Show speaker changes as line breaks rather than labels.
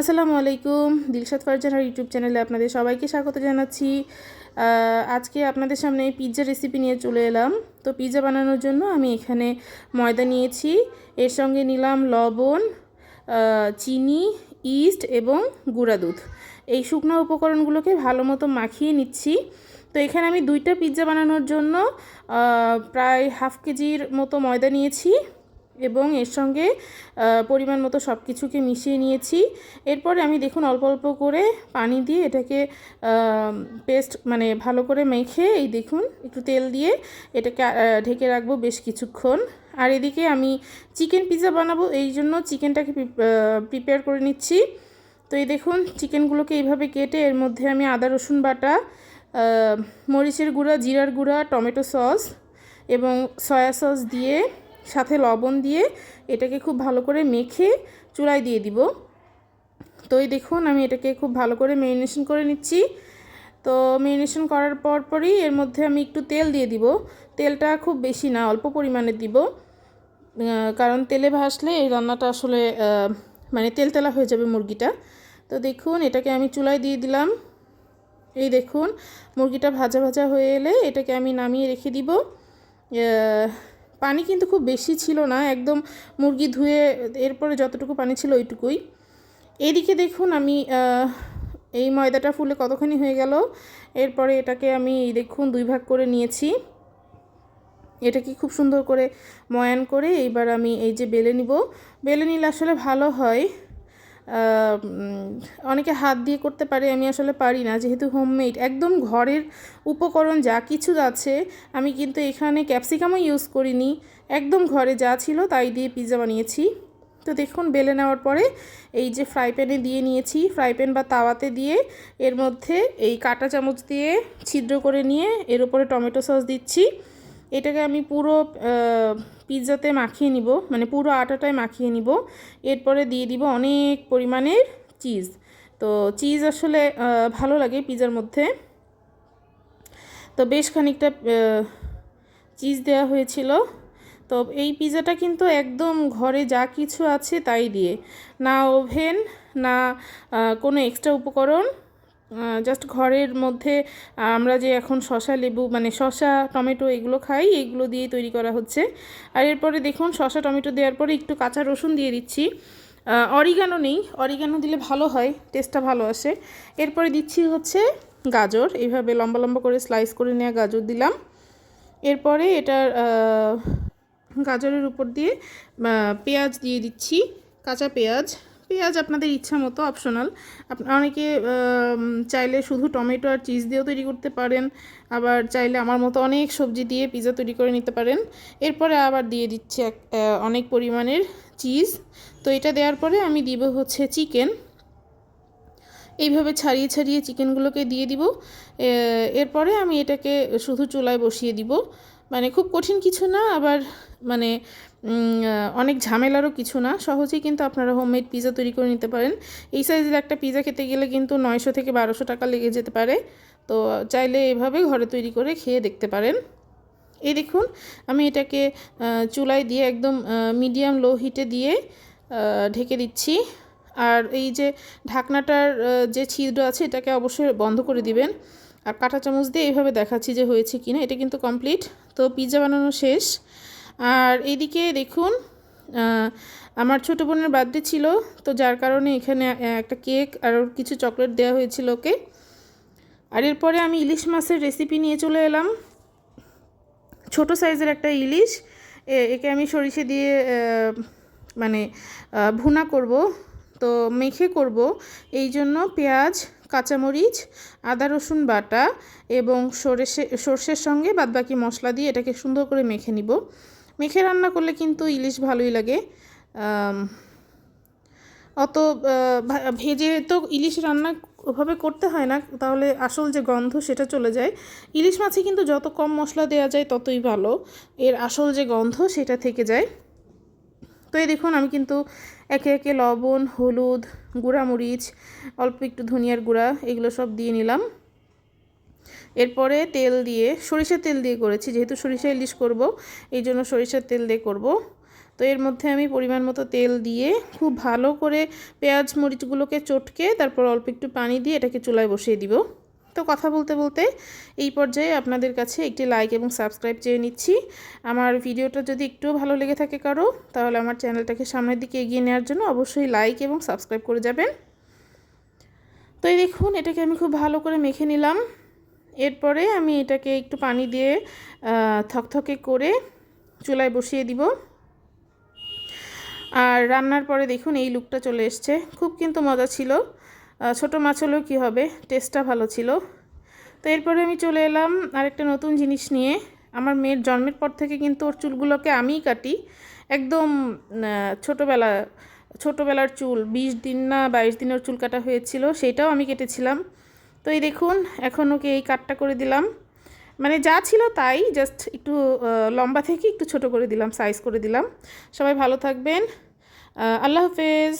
আসসালামু আলাইকুম। দিলশাদ ফারজানার ইউটিউব চ্যানেলে আপনাদের সবাইকে স্বাগত জানাচ্ছি। আজকে আপনাদের সামনে পিৎজা রেসিপি নিয়ে চলে এলাম। তো পিৎজা বানানোর জন্য আমি এখানে ময়দা নিয়েছি। এর সঙ্গে নিলাম লবণ চিনি ইস্ট এবং গুঁড়া দুধ। এই শুকনো উপকরণগুলোকে ভালো মতো মাখিয়ে নিচ্ছি। তো এখানে আমি দুইটা পিৎজা বানানোর জন্য প্রায় হাফ কেজির মতো ময়দা নিয়েছি। এবং এর সঙ্গে পরিমাণ মতো সব কিছুকে মিশিয়ে নিয়েছি। এরপরে আমি দেখুন অল্প অল্প করে পানি দিয়ে এটাকে পেস্ট মানে ভালো করে মেখে এই দেখুন একটু তেল দিয়ে এটাকে ঢেকে রাখব বেশ কিছুক্ষণ। আর এদিকে আমি চিকেন পিৎজা বানাবো, এই জন্য চিকেনটাকে প্রিপেয়ার করে নিচ্ছি। তো এই দেখুন চিকেনগুলোকে এইভাবে কেটে এর মধ্যে আমি আদা, রসুন বাটা মরিচের গুঁড়া, জিরার গুঁড়া, টমেটো সস এবং সয়া সস দিয়ে সাথে লবণ দিয়ে এটাকে খুব ভালো করে মেখে চুলায় দিয়ে দিব। তো এই দেখুন, আমি এটাকে খুব ভালো করে মেরিনেশন করে নিচ্ছি। তো মেরিনেশন করার পর পরই এর মধ্যে আমি একটু তেল দিয়ে দিব। তেলটা খুব বেশি না, অল্প পরিমাণে দিব। কারণ তেলে ভাসলে এই রান্নাটা আসলে মানে তেলতেলা হয়ে যাবে মুরগিটা। তো দেখুন, এটাকে আমি চুলায় দিয়ে দিলাম। এই দেখুন, মুরগিটা ভাজা ভাজা হয়ে এলে এটাকে আমি নামিয়ে রেখে দিব। পানি কিন্তু খুব বেশি ছিল না, একদম মুরগি ধুয়ে এরপরে যতটুকু পানি ছিল ওইটুকুই। এদিকে দেখুন আমি এই ময়দাটা ফুলে কতখানি হয়ে গেল, এরপরে এটাকে আমি দেখুন দুই ভাগ করে নিয়েছি। এটাকে খুব সুন্দর করে ময়ান করে এইবার আমি এই যে বেলে নিব। বেলে নিলে আসলে ভালো হয়। অনেকে হাত দিয়ে করতে পারে, আমি আসলে পারি না। যেহেতু হোমমেড একদম ঘরের উপকরণ যা কিছু আছে, আমি কিন্তু এখানে ক্যাপসিকামও ইউজ করিনি। একদম ঘরে যা ছিল তাই দিয়ে পিৎজা বানিয়েছি। তো দেখুন, বেলে নেওয়ার পরে এই যে ফ্রাই প্যানে দিয়ে নিয়েছি। ফ্রাই প্যান বা তাওয়াতে দিয়ে এর মধ্যে এই কাঁটা চামচ দিয়ে ছিদ্র করে নিয়ে এর উপরে টমেটো সস দিচ্ছি। এটাকে আমি পুরো পিৎজাতে মাখিয়ে নিব মানে পুরো আটাটায় মাখিয়ে নিব। এরপরে দিয়ে দিব অনেক পরিমাণের চিজ। তো চিজ আসলে ভালো লাগে পিৎজার মধ্যে। তো বেশ খানিকটা চিজ দেওয়া হয়েছিল। তো এই পিৎজাটা কিন্তু একদম ঘরে যা কিছু আছে তাই দিয়ে। না ওভেন, না কোনো এক্সট্রা উপকরণ জাস্ট ঘরের মধ্যে আমরা যে এখন শশা লেবু মানে শশা টমেটো এগুলো খাই, এগুলো দিয়েই তৈরি করা হচ্ছে। আর এরপরে দেখুন শশা টমেটো দেওয়ার পরে একটু কাঁচা রসুন দিয়ে দিচ্ছি। অরিগানো নেই অরিগানো দিলে ভালো হয় টেস্টটা ভালো আসে। এরপরে দিচ্ছি হচ্ছে গাজর, এইভাবে লম্বা লম্বা করে স্লাইস করে নেওয়া গাজর দিলাম। এরপরে এটার গাজরের উপর দিয়ে পেঁয়াজ দিয়ে দিচ্ছি, কাঁচা পেঁয়াজ। পেঁয়াজ আপনাদের ইচ্ছা মতো অপশনাল অনেকে চাইলে শুধু টমেটো আর চিজ দিয়েও তৈরি করতে পারেন। আবার চাইলে আমার মতো অনেক সবজি দিয়ে পিৎজা তৈরি করে নিতে পারেন। এরপরে আবার দিয়ে দিচ্ছি এক- অনেক পরিমাণের চিজ। তো এটা দেওয়ার পরে আমি দিব হচ্ছে চিকেন। এইভাবে ছাড়িয়ে ছাড়িয়ে চিকেনগুলোকে দিয়ে দিব। এরপরে আমি এটাকে শুধু চুলায় বসিয়ে দিব। মানে খুব কঠিন কিছু না, আবার মানে অনেক ঝামেলারও কিছু না। সহজেই কিন্তু আপনারা হোমমেড পিৎজা তৈরি করে নিতে পারেন। এই সাইজের একটা পিৎজা খেতে গেলে কিন্তু নয়শো থেকে বারোশো টাকা লেগে যেতে পারে। তো চাইলে এভাবে ঘরে তৈরি করে খেয়ে দেখতে পারেন। এই দেখুন, আমি এটাকে চুলায় দিয়ে একদম মিডিয়াম লো হিটে দিয়ে ঢেকে দিচ্ছি। আর এই যে ঢাকনাটার যে ছিদ্র আছে, এটাকে অবশ্যই বন্ধ করে দিবেন। আর কাঁটা চামচ দিয়ে এইভাবে দেখাচ্ছি যে হয়েছে কি না, এটা কিন্তু কমপ্লিট তো পিৎজা বানানো শেষ। আর এইদিকে দেখুন আমার ছোটো বোনের বার্থডে ছিল, তো যার কারণে এখানে একটা কেক আর কিছু চকলেট দেওয়া হয়েছিল ওকে। আর এরপরে আমি ইলিশ মাছের রেসিপি নিয়ে চলে এলাম। ছোট সাইজের একটা ইলিশ একে আমি সরিষে দিয়ে মানে ভুনা করব। তো মেখে করব। এই জন্য পেঁয়াজ কাঁচামরিচ, আদা রসুন বাটা এবং সরষে, সর্ষের সঙ্গে বাদবাকি মশলা দিয়ে এটাকে সুন্দর করে মেখে নিব। মেখে রান্না করলে কিন্তু ইলিশ ভালোই লাগে। অত ভেজে তো ইলিশ রান্না ওভাবে করতে হয় না, তাহলে আসল যে গন্ধ সেটা চলে যায়। ইলিশ মাছে কিন্তু যত কম মশলা দেওয়া যায় ততই ভালো, এর আসল যে গন্ধ সেটা থেকে যায়। তো এই দেখুন, আমি কিন্তু একে একে লবণ, হলুদ গুঁড়া মরিচ অল্প একটু ধনিয়ার গুঁড়া, এগুলো সব দিয়ে নিলাম। এরপরে তেল দিয়ে, সরিষার তেল দিয়ে করেছি, যেহেতু সরিষা ইলিশ করব, এই জন্য সরিষার তেল দিয়ে করব। তো এর মধ্যে আমি পরিমাণ মতো তেল দিয়ে খুব ভালো করে পেঁয়াজ মরিচগুলোকে চটকে, তারপর অল্প একটু পানি দিয়ে এটাকে চুলায় বসিয়ে দিব। তো কথা বলতে বলতে এই পর্যায়ে আপনাদের কাছে একটি লাইক এবং সাবস্ক্রাইব চেয়ে নিচ্ছি। আমার ভিডিওটা যদি একটুও ভালো লেগে থাকে কারও, তাহলে আমার চ্যানেলটাকে সামনের দিকে এগিয়ে নেওয়ার জন্য অবশ্যই লাইক এবং সাবস্ক্রাইব করে যাবেন। তো এই দেখুন, এটাকে আমি খুব ভালো করে মেখে নিলাম। এরপরে আমি এটাকে একটু পানি দিয়ে থকথকে করে চুলায় বসিয়ে দিব। আর রান্নার পরে দেখুন, এই লুকটা চলে এসছে। খুব কিন্তু মজা ছিল। ছোট মাছ হলেও কী হবে? টেস্টটা ভালো ছিল। তো এরপরে আমি চলে এলাম আরেকটা নতুন জিনিস নিয়ে। আমার মেয়ের জন্মের পর থেকে কিন্তু ওর চুলগুলোকে আমিই কাটি। একদম ছোটোবেলা, ছোটোবেলার চুল, বিশ দিন না বাইশ দিনের চুল কাটা হয়েছিল সেটাও আমি কেটেছিলাম। তো এই দেখুন, এখন ওকে এই কাটটা করে দিলাম। মানে যা ছিল তাই জাস্ট একটু লম্বা থেকে একটু ছোট করে দিলাম সাইজ করে দিলাম। সবাই ভালো থাকবেন। আল্লাহ হাফেজ।